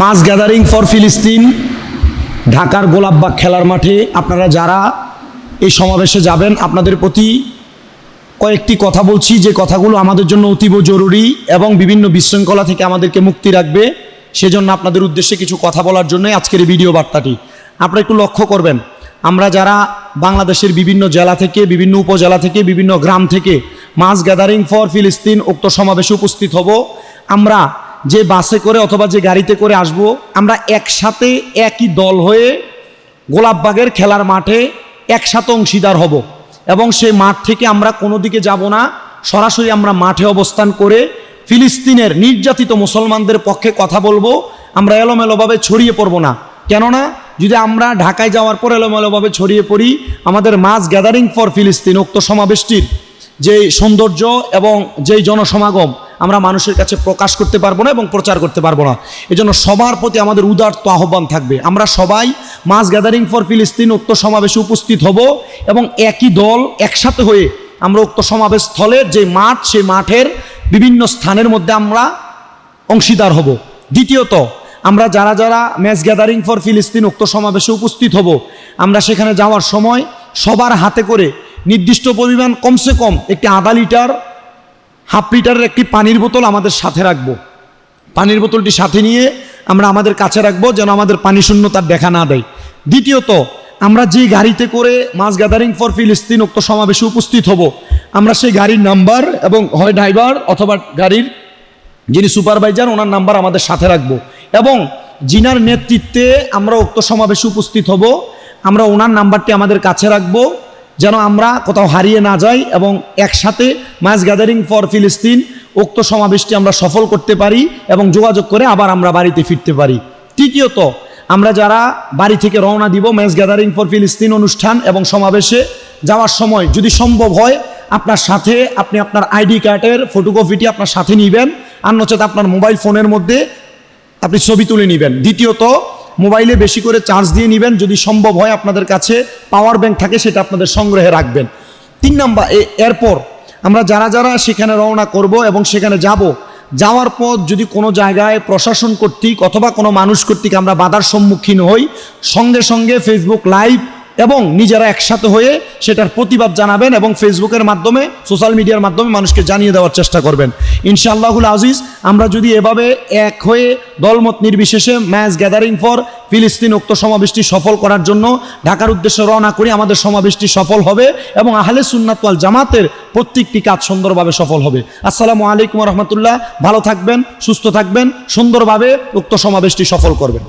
Mass gathering for ফিলিস্তিন ঢাকার গোলাপবাগ খেলার মাঠে আপনারা যারা এই সমাবেশে যাবেন, আপনাদের প্রতি কয়েকটি কথা বলছি। যে কথাগুলো আমাদের জন্য অতীব জরুরি এবং বিভিন্ন বিশৃঙ্খলা থেকে আমাদেরকে মুক্তি রাখবে, সেজন্য আপনাদের উদ্দেশ্যে কিছু কথা বলার জন্যই আজকের এই ভিডিও বার্তাটি। আপনারা একটু লক্ষ্য করবেন, আমরা যারা বাংলাদেশের বিভিন্ন জেলা থেকে, বিভিন্ন উপজেলা থেকে, বিভিন্ন গ্রাম থেকে মাস গ্যাদারিং ফর ফিলিস্তিন উক্ত সমাবেশে উপস্থিত হব, আমরা যে বাসে করে অথবা যে গাড়িতে করে আসব, আমরা একসাথে একই দল হয়ে গোলাপবাগের খেলার মাঠে একসাথে অংশীদার হব। এবং সেই মাঠ থেকে আমরা কোনো দিকে যাব না, সরাসরি আমরা মাঠে অবস্থান করে ফিলিস্তিনের নির্যাতিত মুসলমানদের পক্ষে কথা বলব, আমরা এলোমেলোভাবে ছড়িয়ে পড়ব না। কেননা, যদি আমরা ঢাকায় যাওয়ার পর এলোমেলোভাবে ছড়িয়ে পড়ি, আমাদের মাস গ্যাদারিং ফর ফিলিস্তিন উক্ত সমাবেশটির যে সৌন্দর্য এবং যেই জনসমাগম আমরা মানুষের কাছে প্রকাশ করতে পারব না এবং প্রচার করতে পারব না। এজন্য সবার প্রতি আমাদের উদার্ত আহ্বান থাকবে। আমরা সবাই মাস গ্যাদারিং ফর ফিলিস্তিন উক্ত সমাবেশে উপস্থিত হব এবং একই দল একসাথে হয়ে আমরা উক্ত সমাবেশ স্থলের যে মাঠ, সেই মাঠের বিভিন্ন স্থানের মধ্যে আমরা অংশীদার হব। দ্বিতীয়ত, আমরা যারা যারা ম্যাচ গ্যাদারিং ফর ফিলিস্তিন উক্ত সমাবেশে উপস্থিত হব, আমরা সেখানে যাওয়ার সময় সবার হাতে করে নির্দিষ্ট পরিমাণ কমসে কম একটি আধা লিটার হাফ লিটারের একটি পানির বোতল আমাদের সাথে রাখব। পানির বোতলটি সাথে নিয়ে আমরা আমাদের কাছে রাখব যেন আমাদের পানি শূন্যতার দেখা না দেয়। দ্বিতীয়ত, আমরা যে গাড়িতে করে মাস গ্যাদারিং ফর ফিলিস্তিন উক্ত সমাবেশে উপস্থিত হব, আমরা সেই গাড়ির নাম্বার এবং হয় ড্রাইভার অথবা গাড়ির যিনি সুপারভাইজার, ওনার নাম্বার আমাদের সাথে রাখব। এবং জিনার নেতৃত্বে আমরা উক্ত সমাবেশে উপস্থিত হব, আমরা ওনার নাম্বারটি আমাদের কাছে রাখব। যেন আমরা কোথাও হারিয়ে না যাই এবং একসাথে মাস গ্যাদারিং ফর ফিলিস্তিন উক্ত সমাবেশটি আমরা সফল করতে পারি এবং যোগাযোগ করে আবার আমরা বাড়িতে ফিরতে পারি। তৃতীয়ত, আমরা যারা বাড়ি থেকে রওনা দিব ম্যাচ গ্যাদারিং ফর ফিলিস্তিন অনুষ্ঠান এবং সমাবেশে যাওয়ার সময় যদি সম্ভব হয়, আপনার সাথে আপনি আপনার আইডি কার্ডের ফটোকপিটি আপনার সাথে নিবেন। আর নচেত আপনার মোবাইল ফোনের মধ্যে আপনি ছবি তুলে নেবেন। দ্বিতীয়ত মোবাইলে বেশি করে চার্জ দিয়ে নেবেন, যদি সম্ভব হয় আপনাদের কাছে পাওয়ার ব্যাংক থাকে সেটা আপনাদের সংগ্রহে রাখবেন। তিন নাম্বার এরপর আমরা যারা যারা সেখানে রওনা করব এবং সেখানে যাব, যাওয়ার পর যদি কোনো জায়গায় প্রশাসন কর্তৃক অথবা কোনো মানুষ কর্তৃক আমরা বাধার সম্মুখীন হই, সঙ্গে সঙ্গে ফেসবুক লাইভ এবং নিজেরা একসাথে হয়ে সেটার প্রতিবাদ জানাবেন এবং ফেসবুকের মাধ্যমে, সোশ্যাল মিডিয়ার মাধ্যমে মানুষকে জানিয়ে দেওয়ার চেষ্টা করবেন। ইনশাআল্লাহুল আজিজ, আমরা যদি এভাবে এক হয়ে দলমত নির্বিশেষে ম্যাচ গ্যাদারিং ফর ফিলিস্তিন উক্ত সমাবেশটি সফল করার জন্য ঢাকার উদ্দেশ্যে রওনা করি, আমাদের সমাবেশটি সফল হবে এবং আহলে সুন্নাতওয়াল জামাতের প্রত্যেকটি কাজ সুন্দরভাবে সফল হবে। আসসালামু আলাইকুম রহমতুল্লাহ। ভালো থাকবেন, সুস্থ থাকবেন, সুন্দরভাবে উক্ত সমাবেশটি সফল করবেন।